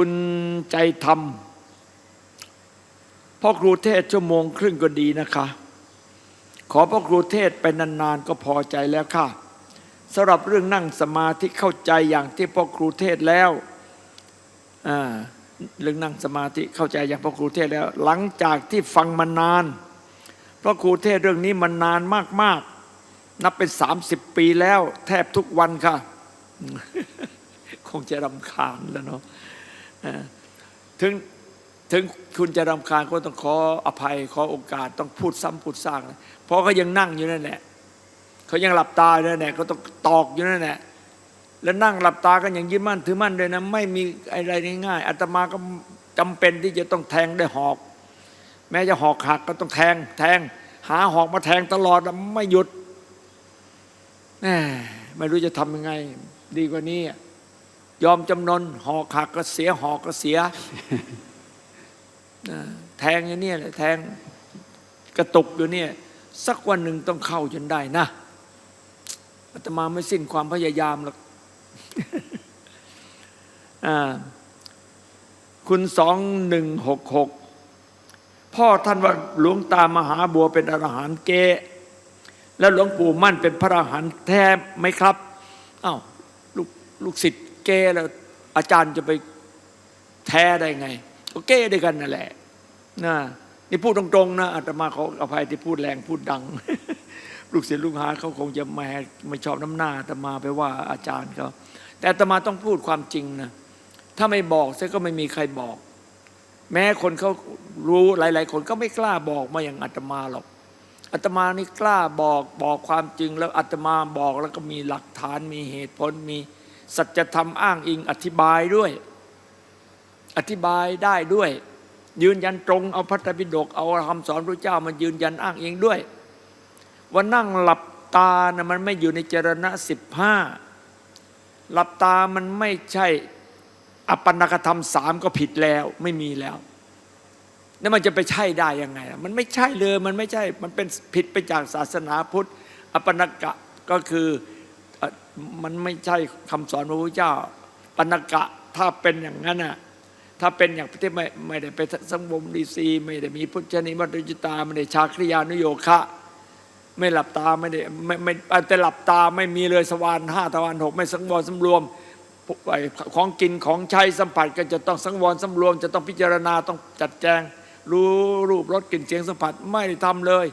คุณใจธรรมพ่อครูเทศชั่วโมงครึ่งก็ดีนะคะ ขอพ่อครูเทศไปนานๆก็พอใจแล้วค่ะสำหรับเรื่องนั่งสมาธิเข้าใจอย่างที่พ่อครูเทศแล้วเรื่องนั่งสมาธิเข้าใจอย่างพ่อครูเทศแล้ว หลังจากที่ฟังมานานเพราะครูเทศเรื่องนี้มันนานมากๆ นับเป็นสามสิบปีแล้ว แทบทุกวันค่ะ คงจะรำคาญแล้วเนาะ ถึงถึงคุณจะรำคาญก็ต้องขออภัยขอโอกาสต้องพูดซ้ำพูดซากนะเพราะเขายังนั่งอยู่นั่นแหละเขายังหลับตาอยู่นั่นแหละเขาต้องตอกอยู่นั่นแหละแล้วนั่งหลับตากันอย่างยึดมั่นถือมั่นเลยนะไม่มีอะไรง่ายๆอาตมาก็จำเป็นที่จะต้องแทงได้หอก แม้จะหอกหักก็ต้องแทง แทง หาหอกมาแทงตลอดไม่หยุดแหมไม่รู้จะทำยังไง ดีกว่านี้ ยอมจำนนหอกหักก็เสียหอกก็เสียแทงอย่างนี้แหละแทงกระตุกอยู่เนี่ยสักวันหนึ่งต้องเข้าจนได้นะอาตมาไม่สิ้นความพยายามหรอกคุณสองหนึ่งหกหกพ่อท่านว่าหลวงตามหาบัวเป็นอรหันต์เกแล้วหลวงปู่มั่นเป็นพระอรหันต์แท้ไหมครับอ้าวลูกลูกศิษย์ เกแล้วอาจารย์จะไปแท้ได้ไง ก็เก้ด้วยกันนั่นแหละนะนี่พูดตรงๆนะอาตมาขออภัยที่พูดแรงพูดดัง ลูกศิษย์ลูกหาเขาคงจะไม่ไม่ชอบน้ำหน้าอาตมาไปว่าอาจารย์เขาแต่อาตมาต้องพูดความจริงนะถ้าไม่บอกซะก็ไม่มีใครบอก แม้คนเขารู้หลาย ๆ คนก็ไม่กล้าบอกมาอย่างอาตมาหรอกอาตมานี่กล้าบอกบอกความจริงแล้วอาตมาบอกแล้วก็มีหลักฐานมีเหตุผลมี สัจธรรมอ้างอิงอธิบายด้วย อธิบายได้ด้วย ยืนยันตรงเอาพระไตรมปิฎกเอาคำสอนพระเจ้ามายืนยันอ้างเองด้วยว่านั่งหลับตานะมันไม่อยู่ในเจรณะสิบห้าหลับตามันไม่ใช่อปันนกธรรมสามก็ผิดแล้วไม่มีแล้วแล้วมันจะไปใช่ได้ยังไง มันไม่ใช่เลยมันไม่ใช่ มันเป็นผิดไปจากศาสนาพุทธ อปันนกะก็คือ มันไม่ใช่คำสอนพระพุทธเจ้าปันกะถ้าเป็นอย่างนั้นน่ะถ้าเป็นอย่างที่ไม่ไม่ได้ไปสังวมดีซีไม่ได้มีพุทธนิมัตจิตาไม่ได้ชาคริยานุโยคะ ไม่หลับตาไม่ได้ไม่ไม่แต่หลับตาไม่มีเลยสวรรค์ห้าตะวันหกไม่สังวรสำรวมไอ้ของกินของใช้สัมผัสก็จะต้องสังวรสำรวม จะต้องพิจารณาต้องจัดแจง รู้รูปรสกลิ่นเสียงสัมผัสไม่ได้ทำเลย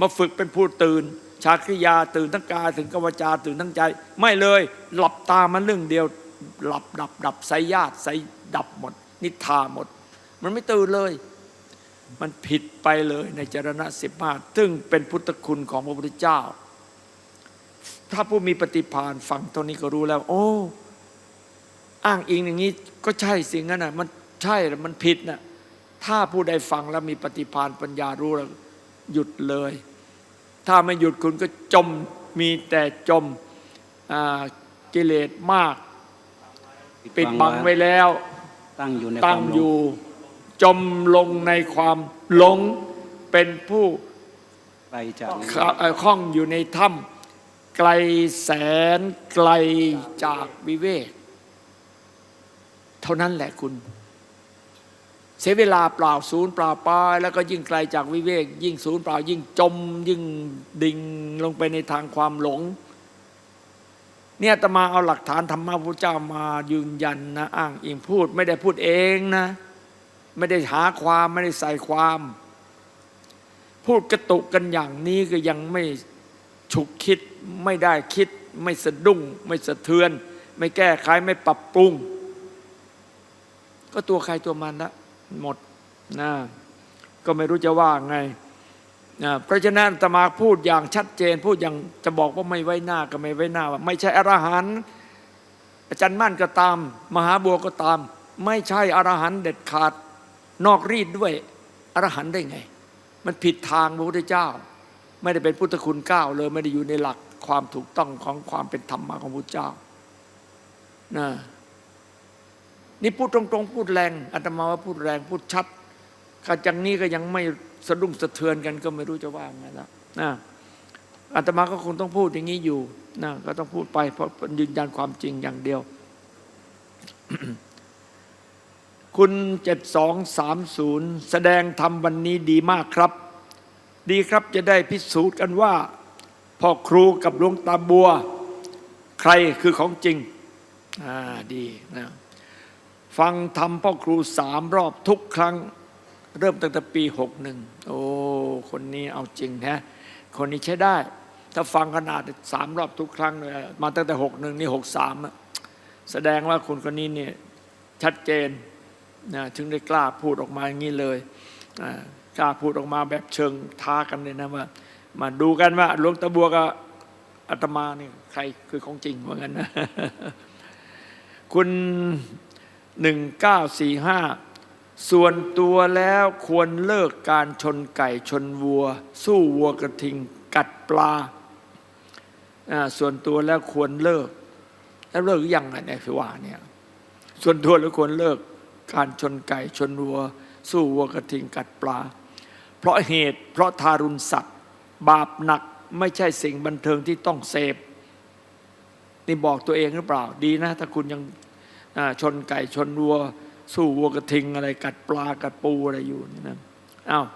มาฝึกเป็นผู้ตื่น ชาคริยาตื่นทั้งกายถึงกวจาตื่นทั้งใจ ไม่เลยหลับตามันเรื่องเดียว หลับดับดับไสยญาติไสดับหมด นิทาหมด มันไม่ตื่นเลย มันผิดไปเลยในจรณะสิบห้าซึ่งเป็นพุทธคุณของพระพุทธเจ้า ถ้าผู้มีปฏิภาณฟังเท่านี้ก็รู้แล้ว โอ้อ้างอิงอย่างนี้ก็ใช่สิ่งนั้นน่ะมันใช่แล้วมันผิดน่ะถ้าผู้ใดฟังแล้วมีปฏิภาณปัญญารู้แล้วหยุดเลย ถ้าไม่หยุดคุณก็จมมีแต่จมอ่ากิเลสมาก ปิดบังไว้แล้ว ตั้งอยู่ในตั้งความหลอยู่จมลงในความหลงเป็นผู้ไปจากข้าเอ่อข้องอยู่ในถ้ำไกลแสนไกลจากวิเวก เท่านั้นแหละคุณ เสียเวลาเปล่าศูนย์เปล่าปายแล้วก็ยิ่งไกลจากวิเวก ยิ่งศูนย์เปล่ายิ่งจม ยิ่งดิ่งลงไปในทางความหลง เนี่ยตมาเอาหลักฐานธรรมะพระเจ้ามายืนยันนะอ้างอิงพูดไม่ได้พูดเองนะ ไม่ได้หาความไม่ได้ใส่ความ พูดกระตุกกันอย่างนี้ก็ยังไม่ฉุกคิดไม่ได้คิด ไม่สะดุ้ง ไม่สะเทือน ไม่แก้ไขไม่ปรับปรุง ก็ตัวใครตัวมันละ หมดนะก็ไม่รู้จะว่าไงนะเพราะฉะนั้นตมาพูดอย่างชัดเจน พูดอย่างจะบอกว่าไม่ไว้หน้าก็ไม่ไว้หน้าว่าไม่ใช่อรหันต์อาจารย์มั่นก็ตาม มหาบัวก็ตาม ไม่ใช่อรหันต์เด็ดขาดนอกรีดด้วยอรหันต์ได้ไง มันผิดทางพระพุทธเจ้า ไม่ได้เป็นพุทธคุณเก้าเลยไม่ได้อยู่ในหลักความถูกต้องของความเป็นธรรมะของพระพุทธเจ้านะ นี่พูดตรงๆ พูดแรงอาตมาว่าพูดแรงพูดชัดข้าจังนี้ก็ยังไม่สะดุ้งสะเทือนกันก็ไม่รู้จะว่าไงแล้วนะอาตมาก็คงต้องพูดอย่างนี้อยู่นะก็ต้องพูดไปเพราะยืนยันความจริงอย่างเดียว คุณ7230แสดงธรรมวันนี้ดีมากครับ ดีครับจะได้พิสูจน์กันว่าพ่อครูกับหลวงตาบัว ใครคือของจริง อ่าดีนะ ฟังธรรมพ่อครูสามรอบทุกครั้ง เริ่มตั้งแต่ปีหกหนึ่งโอ้คนนี้เอาจริงนะคนนี้ใช้ได้ ถ้าฟังขนาดสามรอบทุกครั้งเลยมาตั้งแต่หกหนึ่งนี่หกสามแสดงว่าคนคนนี้เนี่ยชัดเจนนะถึงได้กล้าพูดออกมาอย่างนี้เลยกล้าพูดออกมาแบบเชิงท้ากันเลยนะว่า มาดูกันว่าหลวงตาบัวกับอาตมาเนี่ยใครคือของจริงว่างั้นนะคุณ หนึ่งเก้าสี่ห้าส่วนตัวแล้วควรเลิกการชนไก่ชนวัว สู้วัวกระทิงกัดปลา ส่วนตัวแล้วควรเลิก แล้วเลิกยังไงเนี่ยว่าเนี่ยส่วนตัวแล้วควรเลิกการชนไก่ชนวัว สู้วัวกระทิงกัดปลา เพราะเหตุเพราะทารุณสัตว์ บาปหนักไม่ใช่สิ่งบันเทิงที่ต้องเสพนี่บอกตัวเองหรือเปล่าดีนะ ถ้าคุณยัง ชนไก่ชนวัว สู้วัวกระทิงอะไรกัดปลากัดปูอะไรอยู่นี่นะอ้าว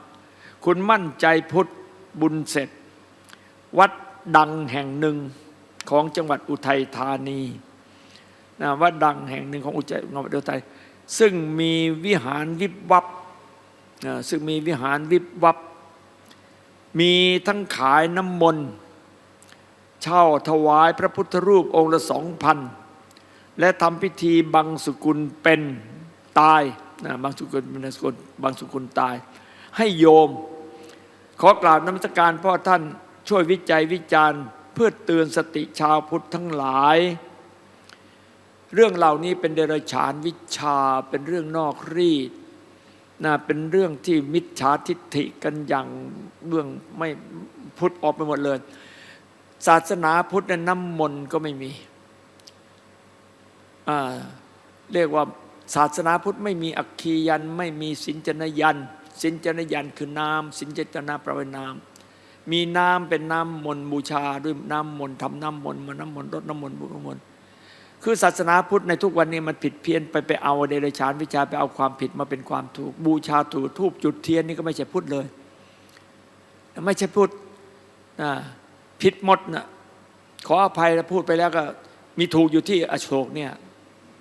คุณมั่นใจพุทธบุญเสร็จ วัดดังแห่งหนึ่งของจังหวัดอุทัยธานีนะวัดดังแห่งหนึ่งของอุทัยจังหวัดอุทัยซึ่งมีวิหารวิบวับนะซึ่งมีวิหารวิบวับ มีทั้งขายน้ำมนต์เช่าถวายพระพุทธรูปองค์ละสองพัน และทำพิธีบังสุกุลเป็นตายนะบังสุกุลเป็นสกุลบังสุกุลตาย ให้โยม ขอกราบนมัสการพ่อท่านช่วยวิจัยวิจารณ์ เพื่อเตือนสติชาวพุทธทั้งหลาย เรื่องเหล่านี้เป็นเดรัจฉานวิชาเป็นเรื่องนอกรีดนะเป็นเรื่องที่มิจฉาทิฏฐิกันอย่างเรื่องไม่พุทธออกไปหมดเลย ศาสนาพุทธนั้นน้ำมนต์ก็ไม่มี เรียกว่าศาสนาพุทธไม่มีอักคียัน ไม่มีสินจนยัน สินจนยันคือน้ำสินจนนาปลว่าน้ำมีน้ำเป็นน้ำมนต์บูชาด้วยน้ำมนต์ทำน้ำมนต์มาน้ำมนต์รดน้ำมนต์บุญมนต์คือศาสนาพุทธในทุกวันนี้มันผิดเพี้ยนไปไปเอาเดรัจฉานวิชาไปเอาความผิดมาเป็นความถูก บูชาถูกทูบจุดเทียนนี่ก็ไม่ใช่พุทธเลย ไม่ใช่พุทธผิดหมดนะขออภัยแล้วพูดไปแล้วก็มีถูกอยู่ที่อโศกเนี่ย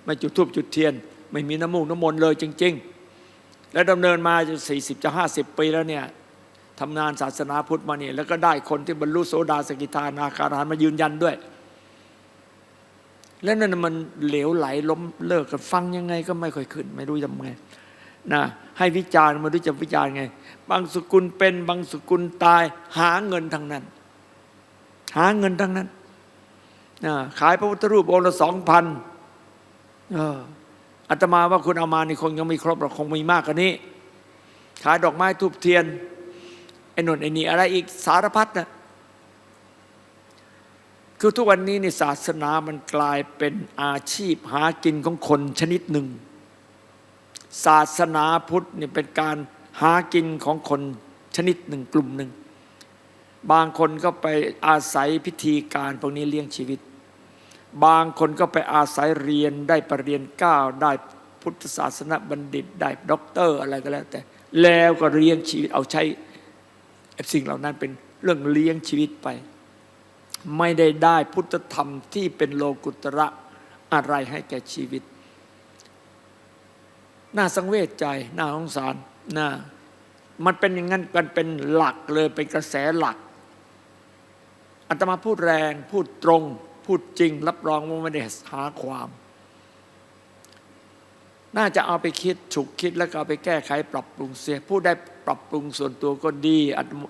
ไม่จุดทูบจุดเทียน ไม่มีน้ำมูกน้ำมนต์เลยจริง ๆ และดำเนินมาจะสี่สิบจะห้าสิบปีแล้วเนี่ยทำงานศาสนาพุทธมาเนี่ยแล้วก็ได้คนที่บรรลุโสดาสกิทานาคารานมายืนยันด้วย แล้วนั่นมันเหลวไหลล้มเลิกกันฟังยังไงก็ไม่ค่อยขึ้น ไม่รู้ทำไงนะให้วิจารณ์มารู้จะวิจารณ์ไง บางสกุลเป็นบางสกุลตาย หาเงินทั้งนั้น หาเงินทั้งนั้นนะขายพระพุทธรูปองค์ละสองพัน อาตมาว่าคุณเอามานี่คงยังไม่ครบหรอกคงมีมากกว่านี้ ขายดอกไม้ทูบเทียนไอ้นนไอ้นี่อะไรอีกสารพัดนะคือทุกวันนี้ในศาสนามันกลายเป็นอาชีพหากินของคนชนิดหนึ่ง ศาสนาพุทธเนี่ยเป็นการหากินของคนชนิดหนึ่งกลุ่มหนึ่ง บางคนก็ไปอาศัยพิธีการพวกนี้เลี้ยงชีวิต บางคนก็ไปอาศัยเรียนได้ปรริญญาเก้าได้พุทธศาสนบัณฑิตได้ด็อกเตอร์อะไรก็แล้วแต่ แล้วก็เลี้ยงชีวิตเอาใช้สิ่งเหล่านั้นเป็นเรื่องเลี้ยงชีวิตไป ไม่ได้ได้พุทธธรรมที่เป็นโลกุตระอะไรให้แก่ชีวิต น่าสังเวชใจน่าสงสารน่ามันเป็นอย่างนั้นกันเป็นหลักเลยเป็นกระแสหลักอาตมาพูดแรงพูดตรง พูดจริง รับรองว่าไม่ได้หาความ น่าจะเอาไปคิดฉุกคิดแล้วก็เอาไปแก้ไข ปรับปรุงเสียผู้ได้ปรับปรุงส่วนตัวก็ดี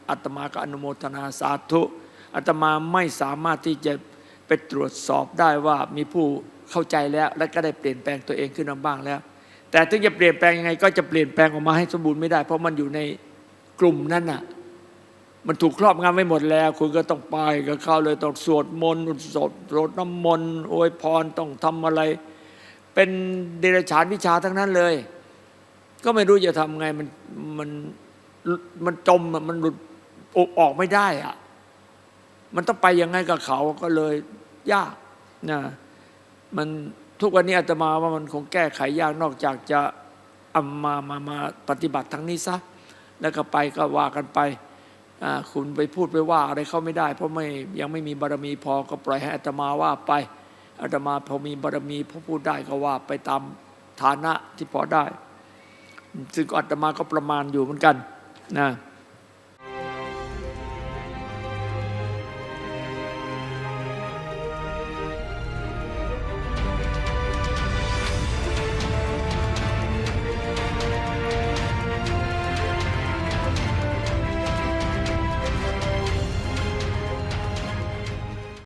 อาตมาก็อนุโมทนาสาธุอาตมาไม่สามารถที่จะไปตรวจสอบได้ว่ามีผู้เข้าใจแล้ว และก็ได้เปลี่ยนแปลงตัวเองขึ้นมาบ้างแล้ว แต่ถึงจะเปลี่ยนแปลงยังไง ก็จะเปลี่ยนแปลงออกมาให้สมบูรณ์ไม่ได้ เพราะมันอยู่ในกลุ่มนั้นน่ะ มันถูกครอบงำไว้หมดแล้ว คุณก็ต้องไปกับเขาเลยต้องสวดมนต์สวดรดน้ำมนต์อวยพรต้องทำอะไร เป็นเดรัจฉานวิชาทั้งนั้นเลย ก็ไม่รู้จะทำไงมันมันมันจมมันหลุดออกไม่ได้อะมันต้องไปยังไงกับเขาก็เลยยากนะมันทุกวันนี้อาตมาว่ามันคงแก้ไขยากนอกจากจะอามามามาปฏิบัติทางนี้ซะแล้วก็ไปก็ว่ากันไป คุณไปพูดไปว่าอะไรเขาไม่ได้ เพราะไม่ยังไม่มีบารมีพอก็ปล่อยให้อัตมาว่าไปอาตมาพอมีบารมีพอพูดได้ก็ว่าไปตามฐานะที่พอได้ ซึ่งอัตมาก็ประมาณอยู่เหมือนกันนะ